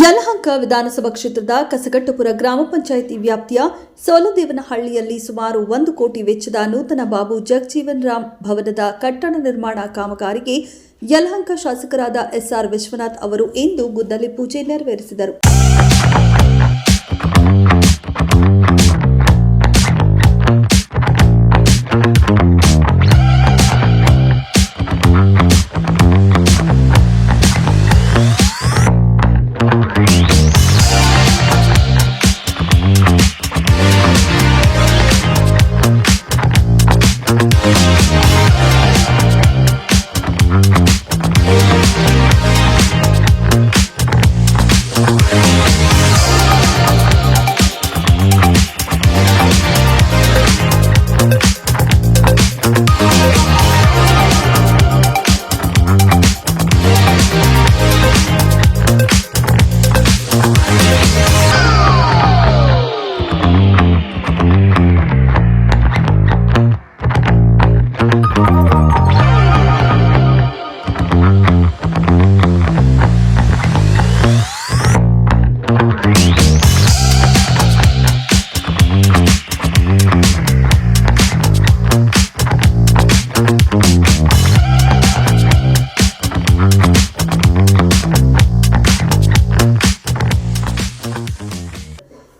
ಯಲಹಂಕ ವಿಧಾನಸಭಾ ಕ್ಷೇತ್ರದ ಕಸಗಟ್ಟಪುರ ಗ್ರಾಮ ಪಂಚಾಯಿತಿ ವ್ಯಾಪ್ತಿಯ ಸೋಲದೇವನಹಳ್ಳಿಯಲ್ಲಿ ಸುಮಾರು ಒಂದು ಕೋಟಿ ವೆಚ್ಚದ ನೂತನ ಬಾಬು ಜಗಜೀವನ್ ರಾಮ್ ಭವನದ ಕಟ್ಟಡ ನಿರ್ಮಾಣ ಕಾಮಗಾರಿಗೆ ಯಲಹಂಕ ಶಾಸಕರಾದ ಎಸ್ಆರ್ ವಿಶ್ವನಾಥ್ ಅವರು ಇಂದು ಗುದ್ದಲಿ ಪೂಜೆ ನೆರವೇರಿಸಿದರು.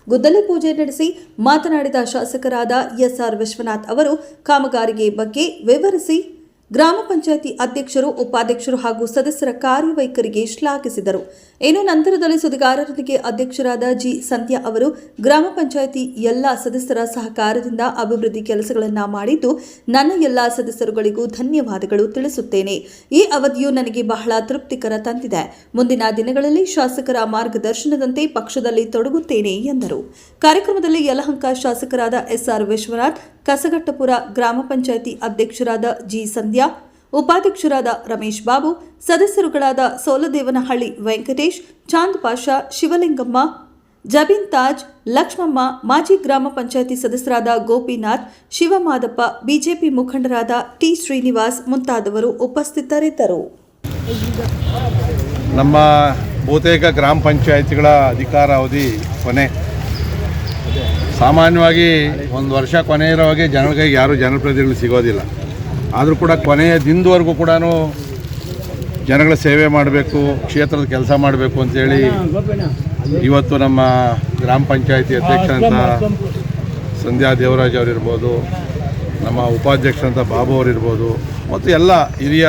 ಗುದ್ದಲಿ ಪೂಜೆ ನಡೆಸಿ ಮಾತನಾಡಿದ ಶಾಸಕರಾದ ಎಸ್ಆರ್ ವಿಶ್ವನಾಥ್ ಅವರು ಕಾಮಗಾರಿಗೆ ಬಗ್ಗೆ ವಿವರಿಸಿ ಗ್ರಾಮ ಪಂಚಾಯಿತಿ ಅಧ್ಯಕ್ಷರು, ಉಪಾಧ್ಯಕ್ಷರು ಹಾಗೂ ಸದಸ್ಯರ ಕಾರ್ಯವೈಖರಿಗೆ ಶ್ಲಾಘಿಸಿದರು. ಇನ್ನು ನಂತರದಲ್ಲಿ ಸುದ್ದಿಗಾರರೊಂದಿಗೆ ಅಧ್ಯಕ್ಷರಾದ ಜಿ. ಸಂಧ್ಯಾ ಅವರು ಗ್ರಾಮ ಪಂಚಾಯಿತಿ ಎಲ್ಲ ಸದಸ್ಯರ ಸಹಕಾರದಿಂದ ಅಭಿವೃದ್ಧಿ ಕೆಲಸಗಳನ್ನು ಮಾಡಿದ್ದು, ನನ್ನ ಎಲ್ಲ ಸದಸ್ಯರುಗಳಿಗೂ ಧನ್ಯವಾದಗಳು ತಿಳಿಸುತ್ತೇನೆ. ಈ ಅವಧಿಯು ನನಗೆ ಬಹಳ ತೃಪ್ತಿಕರ ತಂದಿದೆ. ಮುಂದಿನ ದಿನಗಳಲ್ಲಿ ಶಾಸಕರ ಮಾರ್ಗದರ್ಶನದಂತೆ ಪಕ್ಷದಲ್ಲಿ ತೊಡಗುತ್ತೇನೆ, ಎಂದರು. ಕಾರ್ಯಕ್ರಮದಲ್ಲಿ ಯಲಹಂಕ ಶಾಸಕರಾದ ಎಸ್ಆರ್ ವಿಶ್ವನಾಥ್ ಕಸಗಟ್ಟಪುರ ಗ್ರಾಮ ಪಂಚಾಯಿತಿ ಅಧ್ಯಕ್ಷರಾದ ಜಿ ಸಂಧ್ಯಾ, ಉಪಾಧ್ಯಕ್ಷರಾದ ರಮೇಶ್ ಬಾಬು, ಸದಸ್ಯರುಗಳಾದ ಸೋಲದೇವನಹಳ್ಳಿ ವೆಂಕಟೇಶ್ ಚಾಂದ್ ಪಾಷಾ ಶಿವಲಿಂಗಮ್ಮ, ಜಬೀನ್ ತಾಜ್, ಲಕ್ಷ್ಮಮ್ಮ, ಮಾಜಿ ಗ್ರಾಮ ಪಂಚಾಯಿತಿ ಸದಸ್ಯರಾದ ಗೋಪಿನಾಥ್, ಶಿವಮಾದಪ್ಪ, ಬಿಜೆಪಿ ಮುಖಂಡರಾದ ಟಿ ಶ್ರೀನಿವಾಸ್ ಮುಂತಾದವರು ಉಪಸ್ಥಿತರಿದ್ದರು. ನಮ್ಮ ಬಹುತೇಕ ಗ್ರಾಮ ಪಂಚಾಯಿತಿಗಳ ಅಧಿಕಾರಾವಧಿ ಕೊನೆ. ಸಾಮಾನ್ಯವಾಗಿ ಒಂದು ವರ್ಷ ಕೊನೆ ಇರೋವಾಗೆ ಜನಗಳಿಗೆ ಯಾರೂ ಜನಪ್ರತಿನಿಧಿಗಳು ಸಿಗೋದಿಲ್ಲ. ಆದರೂ ಕೂಡ ಕೊನೆಯ ದಿನದವರೆಗೂ ಕೂಡ ಜನಗಳ ಸೇವೆ ಮಾಡಬೇಕು, ಕ್ಷೇತ್ರದ ಕೆಲಸ ಮಾಡಬೇಕು ಅಂತೇಳಿ ಇವತ್ತು ನಮ್ಮ ಗ್ರಾಮ ಪಂಚಾಯತಿ ಅಧ್ಯಕ್ಷರಂತ ಸಂಧ್ಯಾ ದೇವರಾಜ್ ಅವರಿರ್ಬೋದು, ನಮ್ಮ ಉಪಾಧ್ಯಕ್ಷರಂತ ಬಾಬು ಅವರಿರ್ಬೋದು, ಮತ್ತು ಎಲ್ಲ ಹಿರಿಯ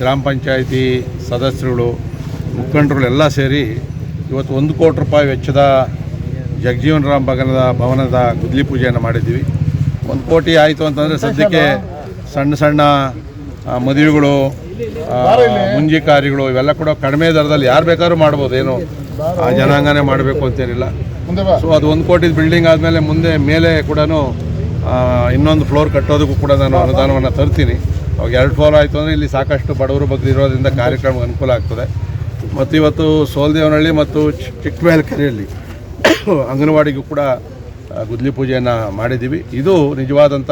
ಗ್ರಾಮ ಪಂಚಾಯತಿ ಸದಸ್ಯರುಗಳು, ಮುಖಂಡರುಗಳೆಲ್ಲ ಸೇರಿ ಇವತ್ತು ಒಂದು ಕೋಟಿ ರೂಪಾಯಿ ವೆಚ್ಚದ ಜಗಜೀವನ್ ರಾಮ್ ಭಗನದ ಭವನದ ಗುದ್ಲಿ ಪೂಜೆಯನ್ನು ಮಾಡಿದ್ದೀವಿ. ಒಂದು ಕೋಟಿ ಆಯಿತು ಅಂತಂದರೆ ಸದ್ಯಕ್ಕೆ ಸಣ್ಣ ಸಣ್ಣ ಮದುವೆಗಳು ಆ, ಮುಂಜಿ ಕಾರ್ಯಗಳು ಇವೆಲ್ಲ ಕೂಡ ಕಡಿಮೆ ದರದಲ್ಲಿ ಯಾರು ಬೇಕಾದ್ರೂ ಮಾಡ್ಬೋದು. ಏನು ಆ ಜನಾಂಗನೇ ಮಾಡಬೇಕು ಅಂತೇನಿಲ್ಲ. ಸೊ ಅದು ಒಂದು ಕೋಟಿದ ಬಿಲ್ಡಿಂಗ್ ಆದಮೇಲೆ ಮುಂದೆ ಮೇಲೆ ಕೂಡ ಇನ್ನೊಂದು ಫ್ಲೋರ್ ಕಟ್ಟೋದಕ್ಕೂ ಕೂಡ ನಾನು ಅನುದಾನವನ್ನು ತರ್ತೀನಿ. ಅವಾಗ ಎರಡು ಫ್ಲೋರ್ ಆಯಿತು ಅಂದರೆ ಇಲ್ಲಿ ಸಾಕಷ್ಟು ಬಡವರು ಬಗ್ಗೆ ಇರೋದ್ರಿಂದ ಕಾರ್ಯಕ್ರಮಕ್ಕೆ ಅನುಕೂಲ ಆಗ್ತದೆ. ಮತ್ತು ಇವತ್ತು ಸೋಲ್ದೇವನಹಳ್ಳಿ ಮತ್ತು ಚಿಕ್ಕಮೇಲ್ ಚಿಕ್ಕಮೇಲ್ಕೆರೆಯಲ್ಲಿ ಅಂಗನವಾಡಿಗೂ ಕೂಡ ಗುದ್ಲಿ ಪೂಜೆಯನ್ನು ಮಾಡಿದ್ದೀವಿ. ಇದು ನಿಜವಾದಂಥ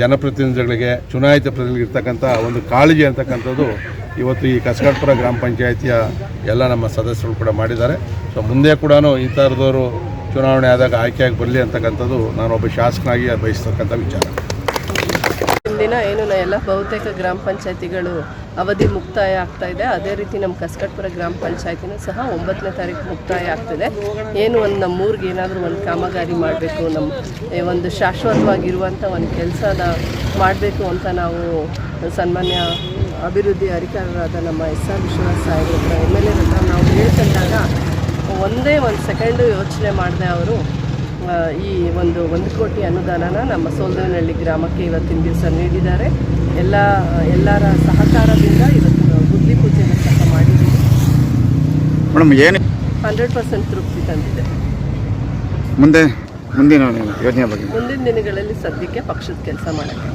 ಜನಪ್ರತಿನಿಧಿಗಳಿಗೆ, ಚುನಾಯಿತ ಪ್ರತಿನಿಧಿಗಳಿರ್ತಕ್ಕಂಥ ಒಂದು ಕಾಳಜಿ ಅಂತಕ್ಕಂಥದ್ದು ಇವತ್ತು ಈ ಕಸಗಡ್ಪುರ ಗ್ರಾಮ ಪಂಚಾಯಿತಿಯ ಎಲ್ಲ ನಮ್ಮ ಸದಸ್ಯರು ಕೂಡ ಮಾಡಿದ್ದಾರೆ. ಸೊ ಮುಂದೆ ಕೂಡ ಈ ಥರದವರು ಚುನಾವಣೆ ಆದಾಗ ಆಯ್ಕೆಯಾಗಿ ಬರಲಿ ಅಂತಕ್ಕಂಥದ್ದು ಒಬ್ಬ ಶಾಸಕನಾಗಿ ಬಯಸ್ತಕ್ಕಂಥ ವಿಚಾರ. ಇಂದಿನ ಏನು ಎಲ್ಲ ಬಹುತೇಕ ಗ್ರಾಮ ಪಂಚಾಯತಿಗಳು ಅವಧಿ ಮುಕ್ತಾಯ ಆಗ್ತಾ ಇದೆ. ಅದೇ ರೀತಿ ನಮ್ಮ ಕಸ್ಕಟ್ಪುರ ಗ್ರಾಮ ಪಂಚಾಯತಿನೂ ಸಹ ಒಂಬತ್ತನೇ ತಾರೀಕು ಮುಕ್ತಾಯ ಆಗ್ತಿದೆ. ಏನು ಒಂದು ನಮ್ಮ ಊರಿಗೆ ಏನಾದರೂ ಒಂದು ಕಾಮಗಾರಿ ಮಾಡಬೇಕು, ನಮ್ಮ ಒಂದು ಶಾಶ್ವತವಾಗಿರುವಂಥ ಒಂದು ಕೆಲಸನ ಮಾಡಬೇಕು ಅಂತ ನಾವು ಸನ್ಮಾನ್ಯ ಅಭಿವೃದ್ಧಿ ಅಧಿಕಾರರಾದ ನಮ್ಮ ಎಸ್ ಆರ್ ವಿಶ್ವನಾಥ್ ಸಾಹೇಬ್ರ ಎಂ ಎಲ್ ಎ ಹತ್ರ ನಾವು ಹೇಳ್ಕೊಂಡಾಗ ಒಂದೇ ಒಂದು ಸೆಕೆಂಡು ಯೋಚನೆ ಮಾಡಿದೆ ಅವರು. ಈ ಒಂದು ಒಂದು ಕೋಟಿ ಅನುದಾನನ ನಮ್ಮ ಸೋಲ್ದೇವನಹಳ್ಳಿ ಗ್ರಾಮಕ್ಕೆ ಇವತ್ತಿನ ದಿವಸ ನೀಡಿದ್ದಾರೆ. ಎಲ್ಲ ಎಲ್ಲರ ಸಹಕಾರದಿಂದ ಇವತ್ತು ಬುದ್ಧಿ ಗುದ್ಲಿ ಪೂಜೆನ ಸಹ ಮಾಡಿದ್ದೀವಿ. ಮೇಡಮ್ ಏನು ಹಂಡ್ರೆಡ್ ಪರ್ಸೆಂಟ್ ತೃಪ್ತಿ ತಂದಿದೆ. ಮುಂದೆ ಮುಂದಿನ ಯೋಜನೆ ಬಗ್ಗೆ. ಮುಂದಿನ ದಿನಗಳಲ್ಲಿ ಸದ್ಯಕ್ಕೆ ಪಕ್ಷದ ಕೆಲಸ ಮಾಡೋಕ್ಕೆ.